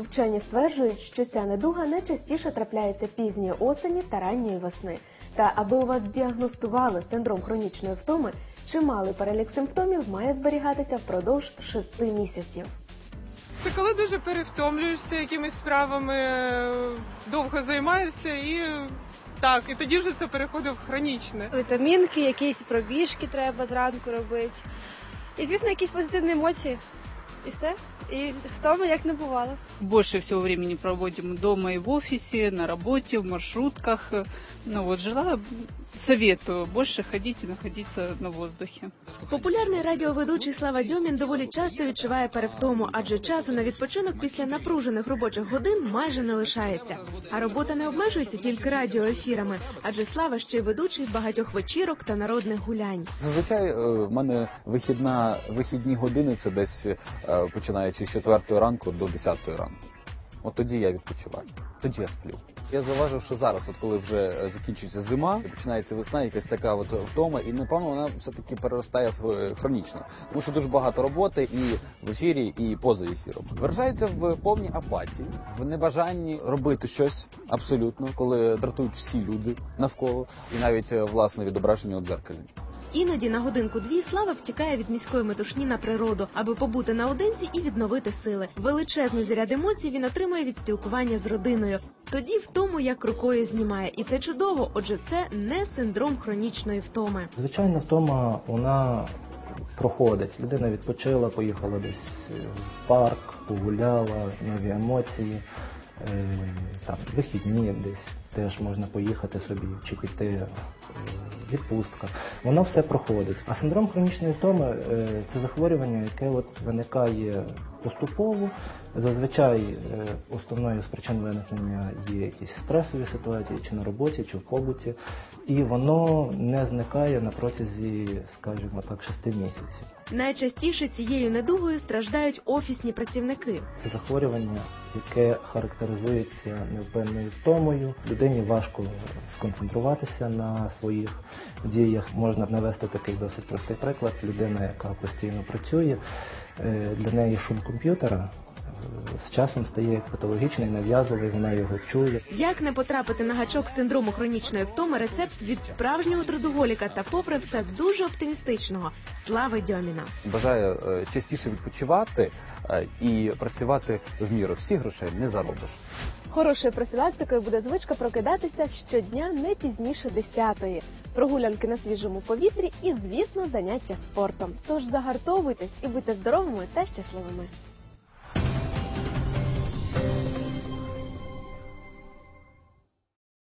Вчені стверджують, що ця недуга найчастіше трапляється пізньої осені та ранньої весни. Та аби у вас діагностували синдром хронічної втоми, чималий перелік симптомів має зберігатися впродовж 6 місяців. Це коли дуже перевтомлюєшся якимись справами, е, довго займаєшся і так, і тоді вже це переходить в хронічне. вітамінки, якісь пробіжки треба зранку робити. І, звісно, якісь позитивні емоції. І все. І втома як не бувало. Больше всего времени проводим дома и в офисе, на работе, в маршрутках. Ну вот, желаю, советую больше ходить и находиться на воздухе. Популярний радіоведучий Слава Дьомін доволі часто відчуває перевтому, адже часу на відпочинок після напружених робочих годин майже не лишається. А робота не обмежується тільки радіоефірами, адже Слава ще й ведучий багатьох вечірок та народних гулянь. Зазвичай е, в мене вихідна вихідні години це десь е, починаючи з 4 ранку до 10 ранку. От тоді я відпочиваю, тоді я сплю. Я зауважив, що зараз, от коли вже е, закінчується зима, починається весна, якась така от втома, і напевно вона все-таки переростає в е, хронічно. Тому що дуже багато роботи і в ефірі, і поза ефіром. Виражається в повній апатії, в небажанні робити щось абсолютно, коли дратують всі люди навколо, і навіть е, власне відображення у дзеркалі. Іноді на годинку-дві Слава втікає від міської метушні на природу, аби побути наодинці і відновити сили. Величезний заряд емоцій він отримує від спілкування з родиною. Тоді втому як рукою знімає, і це чудово. Отже, це не синдром хронічної втоми. Звичайно, втома вона проходить. Людина відпочила, поїхала десь е, в парк, погуляла, нові емоції, е, там вихідні десь теж можна поїхати собі чи піти е, відпустка. Воно все проходить. А синдром хронічної втоми е, це захворювання, яке от виникає поступово. Зазвичай е, основною з причин виникнення є якісь стресові ситуації, чи на роботі, чи в побуті, і воно не зникає на протязі, скажімо так, шести місяців. Найчастіше цією недугою страждають офісні працівники. Це захворювання, яке характеризується невпинною втомою. Людині важко сконцентруватися на своїх діях. Можна навести такий досить простий приклад. Людина, яка постійно працює, е, для неї шум комп'ютера е, з часом стає патологічний, нав'язливий, вона його чує. Як не потрапити на гачок синдрому хронічної втоми? Рецепт від справжнього трудоголіка та, попри все, дуже оптимістичного слави Дьоміна. Бажаю е, частіше відпочивати е, і працювати в міру. Всі грошей не заробиш. Хорошою профілактикою буде звичка прокидатися щодня не пізніше 10-ї. Прогулянки на свіжому повітрі і, звісно, заняття спортом. Тож загартовуйтесь і будьте здоровими та щасливими.